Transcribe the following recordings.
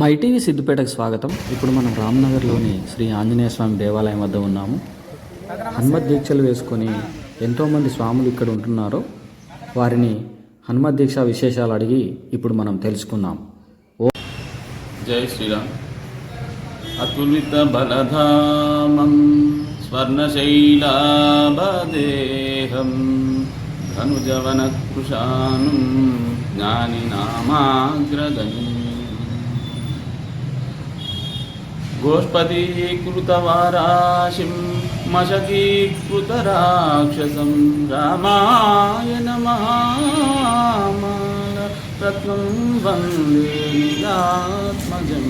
MyTV సిద్దిపేటకు స్వాగతం. ఇప్పుడు మనం రామ్నగర్లోని శ్రీ ఆంజనేయ స్వామి దేవాలయం వద్ద ఉన్నాము. హనుమత్ దీక్షలు వేసుకొని ఎంతోమంది స్వాములు ఇక్కడ ఉంటున్నారో వారిని హనుమత్ దీక్ష విశేషాలు అడిగి ఇప్పుడు మనం తెలుసుకుందాం. జై శ్రీరామ్. అతులిత బలధామం స్వర్ణశైలాభదేహం. ధనుజవన కృషాను జ్ఞానినామాగ్రగణ్యం గోష్పదీకృతవారాశిం మశకీకృతరాక్షసం రామాయణ మహామాల రత్నం వందే నిరాత్మజం.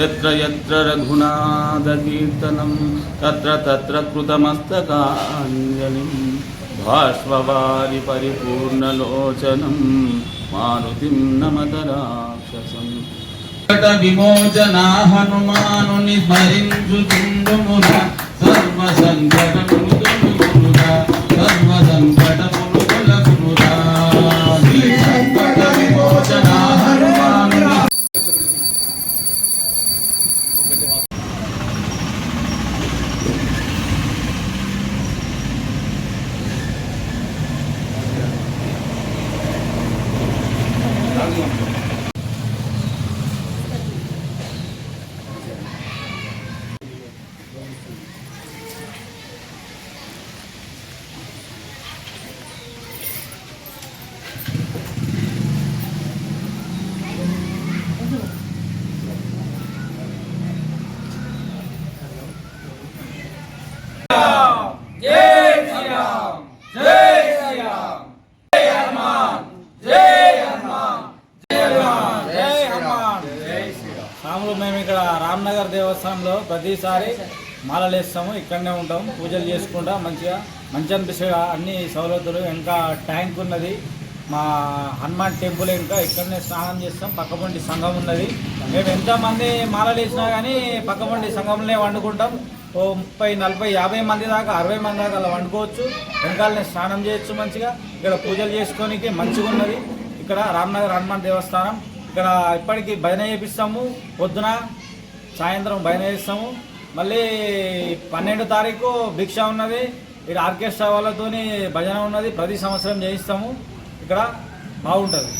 యత్ర యత్ర రఘునాథకీర్తనం తత్ర తత్ర కృతమస్తకాంజలిం పరిపూర్ణలోచనం మారుతిం నమత రాక్షసం విమోచనా హనుమానుని స్మరించు మేము ఇక్కడ రామ్నగర్ దేవస్థానంలో ప్రతిసారి మాలలు వేస్తాము ఇక్కడనే ఉంటాం. పూజలు చేసుకుంటాం మంచిగా మంచి అనిపిస్తుంది అన్ని సౌలతులు ఇంకా ట్యాంక్ ఉన్నది. మా హనుమాన్ టెంపుల్ ఇంకా ఇక్కడనే స్నానం చేస్తాం. పక్కపొంటి సంఘం ఉన్నది. మేము ఎంతమంది మాలలు వేసినా కానీ పక్కపొంటి సంఘంలో వండుకుంటాం. ఓ ముప్పై నలభై యాభై మంది దాకా అరవై మంది దాకా అలా వండుకోవచ్చు. వెనకాలనే స్నానం చేయొచ్చు మంచిగా. ఇక్కడ పూజలు చేసుకోనికి మంచిగా ఉన్నది ఇక్కడ రామ్నగర్ హనుమాన్ దేవస్థానం. ఇక్కడ ఇప్పటికి భజన చేపిస్తాము. పొద్దున సాయంత్రం భజన చేస్తాము. మళ్ళీ పన్నెండు తారీఖు భిక్ష ఉన్నది. ఇక్కడ ఆర్కెస్ట్రా వాళ్ళతోని భజన ఉన్నది. ప్రతి సంవత్సరం చేయిస్తాము. ఇక్కడ బాగుంటుంది.